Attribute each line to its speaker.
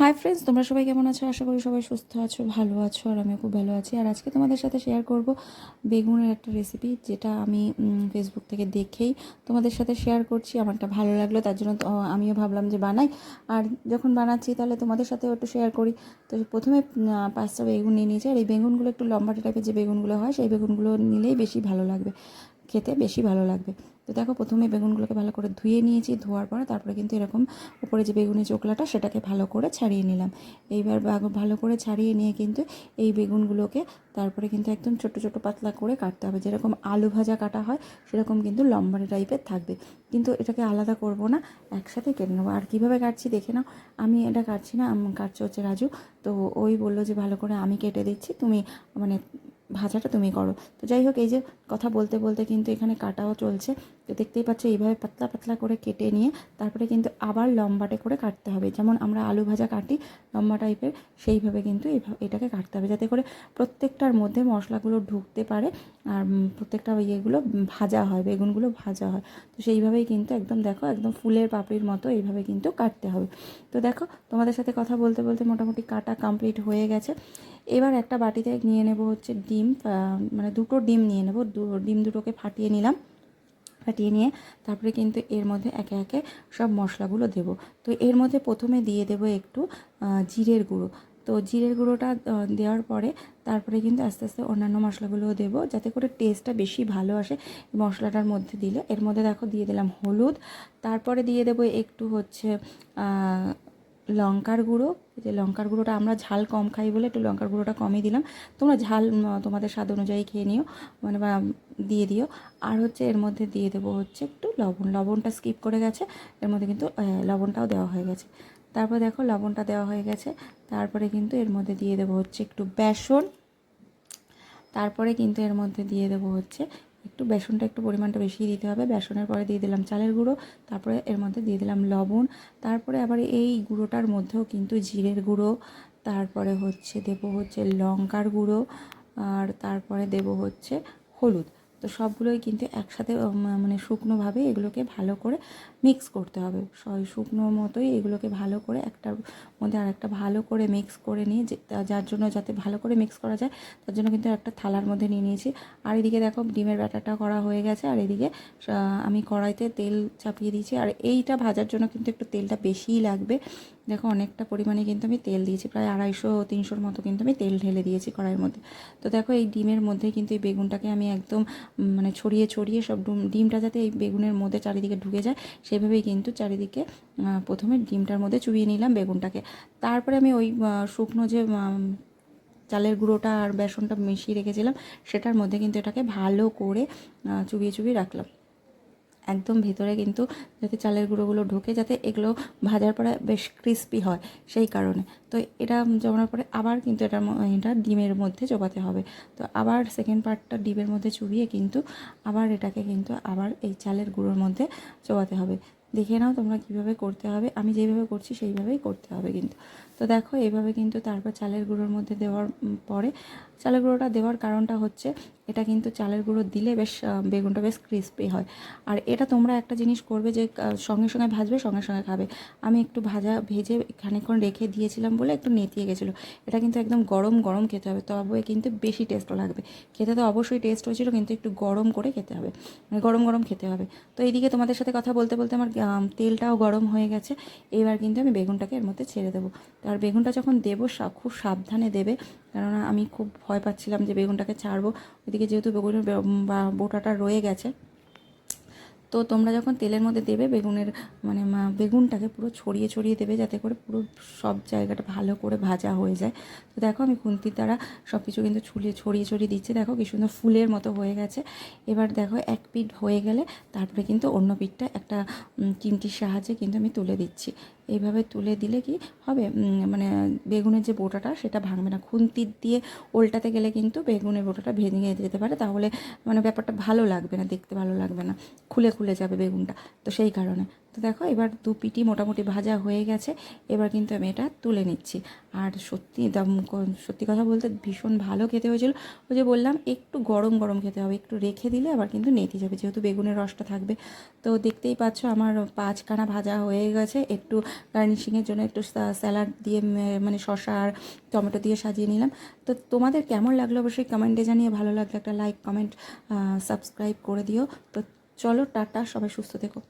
Speaker 1: Hi friends তোমরা সবাই কেমন আছো? আশা করি সবাই সুস্থ আছো, ভালো আছো, আর আমিও খুব ভালো আছি। আর আজকে তোমাদের সাথে শেয়ার করব বেগুনের একটা রেসিপি যেটা আমি ফেসবুক থেকে দেখেই তোমাদের সাথে শেয়ার করছি। আমারটা ভালো লাগল, তার জন্য আমিও ভাবলাম যে বানাই। আর যখন বানাচ্ছি তাহলে তোমাদের সাথেও একটু শেয়ার করি। তো প্রথমে পাঁচটা বেগুন নিয়ে নিয়েছি, আর এই বেগুনগুলো একটু লম্বাটে টাইপের যে বেগুনগুলো হয়, সেই বেগুনগুলো নিলেই বেশি ভালো লাগবে, খেতে বেশি ভালো লাগবে। তো দেখো, প্রথমে বেগুনগুলোকে ভালো করে ধুয়ে নিয়েছি, ধোয়ার পরে তারপরে কিন্তু এরকম উপরে যে বেগুনের চোকলাটা সেটাকে ভালো করে ছাড়িয়ে নিলাম। এইবার ভালো করে ছাড়িয়ে নিয়ে কিন্তু এই বেগুনগুলোকে তারপরে কিন্তু একদম ছোট ছোট পাতলা করে কাটতে হবে। যেরকম আলু ভাজা কাটা হয়, সেরকম কিন্তু লম্বা টাইপের থাকবে। কিন্তু এটাকে আলাদা করব না, একসাথে কেটে নেব। আর কীভাবে কাটছি দেখে নাও, আমি এটা কাটছি না কাটছে হচ্ছে রাজু। তো ওই বলল যে, ভালো করে আমি কেটে দিচ্ছি, তুমি মানে ভাজাটা তুমি করো। তো যাই হোক, এই যে কথা বলতে বলতে কিন্তু এখানে কাটাও চলছে। তো দেখতেই পাচ্ছ এইভাবে পাতলা পাতলা করে কেটে নিয়ে তারপরে কিন্তু আবার লম্বাটে করে কাটতে হবে। যেমন আমরা আলু ভাজা কাটি লম্বা টাইপের, সেইভাবে কিন্তু এটাকে কাটতে হবে। যাতে করে প্রত্যেকটার মধ্যে মশলাগুলো ঢুকতে পারে আর প্রত্যেকটা ইয়েগুলো ভাজা হয়, বেগুনগুলো ভাজা হয়। তো সেইভাবেই কিন্তু একদম দেখো, একদম ফুলের পাপড়ির মতো এইভাবে কিন্তু কাটতে হবে। তো দেখো, তোমাদের সাথে কথা বলতে বলতে মোটামুটি কাটা কমপ্লিট হয়ে গেছে। এবার একটা বাটিতে নিয়ে নেব হচ্ছে ডিম মানে দুটো ডিম নিয়ে নেব। ডিম দুটোকে ফাটিয়ে নিলাম। ফাটিয়ে নিয়ে তারপরে কিন্তু এর মধ্যে একে একে সব মশলাগুলো দেব। তো এর মধ্যে প্রথমে দিয়ে দেব একটু জিরের গুঁড়ো। তো জিরের গুঁড়োটা দেওয়ার পরে তারপরে কিন্তু আস্তে আস্তে অন্যান্য মশলাগুলোও দেবো, যাতে করে টেস্টটা বেশি ভালো আসে মশলাটার মধ্যে দিলে। এর মধ্যে দেখো দিয়ে দিলাম হলুদ। তারপরে দিয়ে দেবো একটু হচ্ছে লঙ্কার গুঁড়ো যে লঙ্কার গুঁড়োটা আমরা ঝাল কম খাই বলে একটু লঙ্কার গুঁড়োটা কমই দিলাম। তোমরা ঝাল তোমাদের স্বাদ অনুযায়ী খেয়ে নিও মানে দিয়ে দিও। আর হচ্ছে এর মধ্যে দিয়ে দেবো হচ্ছে একটু লবণ। লবণটা স্কিপ করে গেছে, এর মধ্যে কিন্তু লবণটাও দেওয়া হয়ে গেছে। তারপর দেখো লবণটা দেওয়া হয়ে গেছে। তারপরে কিন্তু এর মধ্যে দিয়ে দেবো হচ্ছে একটু বেসন। তারপরে কিন্তু এর মধ্যে দিয়ে দেবো হচ্ছে একটু বেসনটা একটু পরিমাণটা বেশি দিতে হবে। বেসনের পরে দিয়ে দিলাম চালের গুঁড়ো, তারপরে এর মধ্যে দিয়ে দিলাম লবণ। তারপরে আবার এই গুঁড়োটার মধ্যেও কিন্তু জিরের গুঁড়ো, তারপরে হচ্ছে দেব হচ্ছে লঙ্কার গুঁড়ো, আর তারপরে দেব হচ্ছে হলুদ। তো সবগুলোই কিন্তু একসাথে মানে শুকনোভাবে এগুলোকে ভালো করে মিক্স করতে হবে। শুকনো মতোই এগুলোকে ভালো করে একটার মধ্যে আর একটা ভালো করে মিক্স করে নিয়ে যার জন্য যাতে ভালো করে মিক্স করা যায়, তার জন্য কিন্তু একটা থালার মধ্যে নিয়ে নিয়েছি। আর এদিকে দেখো ডিমের ব্যাটারটা করা হয়ে গেছে। আর এদিকে আমি কড়াইতে তেল চাপিয়ে দিয়েছি। আর এইটা ভাজার জন্য কিন্তু একটু তেলটা বেশিই লাগবে। দেখো অনেকটা পরিমাণে কিন্তু আমি তেল দিয়েছি। প্রায় আড়াইশো, তিনশোর মতো কিন্তু আমি তেল ঢেলে দিয়েছি কড়াইয়ের মধ্যে। তো দেখো এই ডিমের মধ্যে কিন্তু এই বেগুনটাকে আমি একদম মানে ছড়িয়ে ছড়িয়ে সব ডুম- ডিমটা যাতে এই বেগুনের মধ্যে চারিদিকে ঢুকে যায়, সেভাবেই কিন্তু চারিদিকে প্রথমে ডিমটার মধ্যে চুবিয়ে নিলাম বেগুনটাকে। তারপরে আমি ওই শুকনো যে চালের গুঁড়োটা আর বেসনটা মিশিয়ে রেখেছিলাম, সেটার মধ্যে কিন্তু এটাকে ভালো করে চুবিয়ে চুবিয়ে রাখলাম। একদম ভেতরে কিন্তু যাতে চালের গুঁড়োগুলো ঢোকে, যাতে এগুলো ভাজার পরে বেশ ক্রিস্পি হয় সেই কারণে। তো এটা জমানোর পরে আবার কিন্তু এটা এটা ডিমের মধ্যে চোবাতে হবে। তো আবার সেকেন্ড পার্টটা ডিমের মধ্যে চুবিয়ে কিন্তু আবার এটাকে কিন্তু আবার এই চালের গুঁড়োর মধ্যে চোবাতে হবে। দেখে নাও তোমরা কীভাবে করতে হবে। আমি যেভাবে করছি সেইভাবেই করতে হবে কিন্তু। তো দেখো এইভাবে কিন্তু তারপর চালের গুঁড়োর মধ্যে দেওয়ার পরে চালের গুঁড়োটা দেওয়ার কারণটা হচ্ছে এটা কিন্তু চালের গুঁড়ো দিলে বেশ বেগুনটা বেশ ক্রিস্পি হয়। আর এটা তোমরা একটা জিনিস করবে যে সঙ্গে সঙ্গে ভাজবে, সঙ্গে সঙ্গে খাবে। আমি একটু ভাজা ভেজে খানিকক্ষণ রেখে দিয়েছিলাম বলে একটু নেতিয়ে গেছিল। এটা কিন্তু একদম গরম গরম খেতে হবে, তবে কিন্তু বেশি টেস্টও লাগবে। খেতে তো অবশ্যই টেস্ট হয়েছিল কিন্তু একটু গরম করে খেতে হবে। মানে গরম গরম খেতে হবে। তো এইদিকে তোমাদের সাথে কথা বলতে বলতে আমার তেলটাও গরম হয়ে গেছে। এবার কিন্তু আমি বেগুনটাকে এর মধ্যে ছেড়ে দেবো। তো আর বেগুনটা যখন দেবো খুব সাবধানে দেবে। কেননা আমি খুব ভয় পাচ্ছিলাম যে বেগুনটাকে ছাড়বো। ওইদিকে যেহেতু বেগুনের বোটাটা রয়ে গেছে। তো তোমরা যখন তেলের মধ্যে দেবে, বেগুনের মানে বেগুনটাকে পুরো ছড়িয়ে ছড়িয়ে দেবে যাতে করে পুরো সব জায়গাটা ভালো করে ভাজা হয়ে যায়। তো দেখো আমি খুন্তির দ্বারা সব কিছু কিন্তু ছুলিয়ে, ছড়িয়ে ছড়িয়ে দিচ্ছে। দেখো কি সুন্দর ফুলের মতো হয়ে গেছে। এবার দেখো এক পিঠ হয়ে গেলে তারপরে কিন্তু অন্য পিঠটা একটা চিমটির সাহায্যে কিন্তু আমি তুলে দিচ্ছি। এইভাবে তুলে দিলে কি হবে? মানে বেগুনের যে বোটাটা সেটা ভাঙবে না। খুন্তির দিয়ে উল্টাতে গেলে কিন্তু বেগুনের বোটাটা ভেঙে যেতে পারে। তাহলে মানে ব্যাপারটা ভালো লাগবে না, দেখতে ভালো লাগবে না। খুলে খুলে যাবে বেগুনটা। তো সেই কারণে। তো দেখো, এবার দু পিটি মোটামুটি ভাজা হয়ে গেছে। এবার কিন্তু আমি এটা তুলে নিচ্ছি। আর সত্যি দাম সত্যি কথা বলতে ভীষণ ভালো খেতে হয়েছিল। ওই যে বললাম, একটু গরম গরম খেতে হবে, একটু রেখে দিলে আবার কিন্তু নেতি যাবে, যেহেতু বেগুনের রসটা থাকবে। তো দেখতেই পাচ্ছ, আমার পাঁচখানা ভাজা হয়ে গেছে। একটু গার্নিশিংয়ের জন্য একটু স্যালাড দিয়ে মানে শসা আর টমেটো দিয়ে সাজিয়ে নিলাম। তো তোমাদের কেমন লাগল অবশ্যই কমেন্টে জানিয়ে, ভালো লাগলে একটা লাইক, কমেন্ট সাবস্ক্রাইব করে দিও। তো চলো, টাটা, সবাই সুস্থ থেকো।